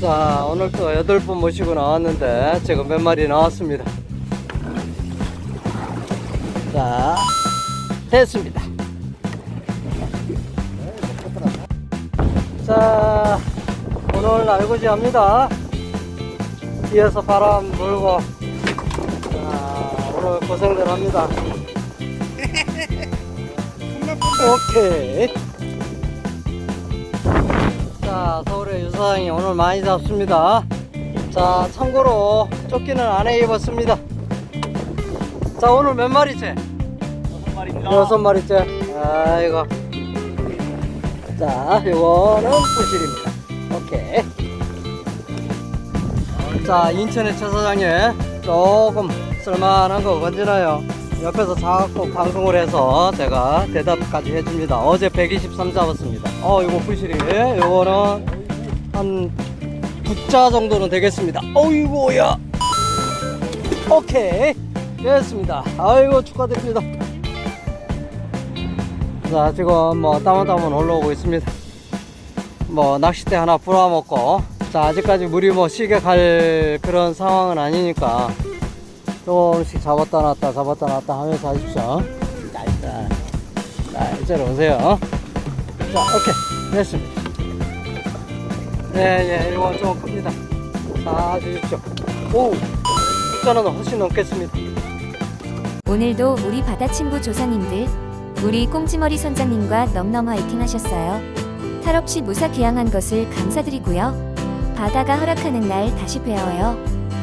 자, 오늘 또 여덟 분 모시고 나왔는데, 지금 몇 마리 나왔습니다. 자, 됐습니다. 자, 오늘 날고지 합니다. 뒤에서 바람 불고, 자, 오늘 고생들 합니다. 오케이. 자, 서울의 유사장이 오늘 많이 잡습니다. 자, 참고로 조끼는 안에 입었습니다. 자, 오늘 몇 마리째? 여섯 마리입니다. 여섯 마리째. 아이고. 자, 요거는 부실입니다. 오케이. 자, 인천의 최 사장님 조금 쓸만한 거 건지나요? 옆에서 자꾸 방송을 해서 제가 대답까지 해줍니다. 어제 123 잡았습니다. 어, 이거 부실이. 요거는 한 9자 정도는 되겠습니다. 어이구야. 오케이. 됐습니다. 아이고, 축하드립니다. 자, 지금 뭐 따문따문 올라오고 있습니다. 뭐 낚싯대 하나 불어먹고 자 아직까지 물이 뭐 시게 갈 그런 상황은 아니니까 조금씩 잡았다 놨다 잡았다 놨다 하면서 하십시오. 자 이쪽으로 오세요. 자 오케이. 됐습니다. 네예 이거 좀 큽니다. 자 주십시오. 오 6자는 훨씬 넘겠습니다. 오늘도 우리 바다 친구 조상님들, 우리 꽁지머리 선장님과 넘넘 화이팅 하셨어요. 탈없이 무사 귀향한 것을 감사드리고요. 바다가 허락하는 날 다시 뵈어요.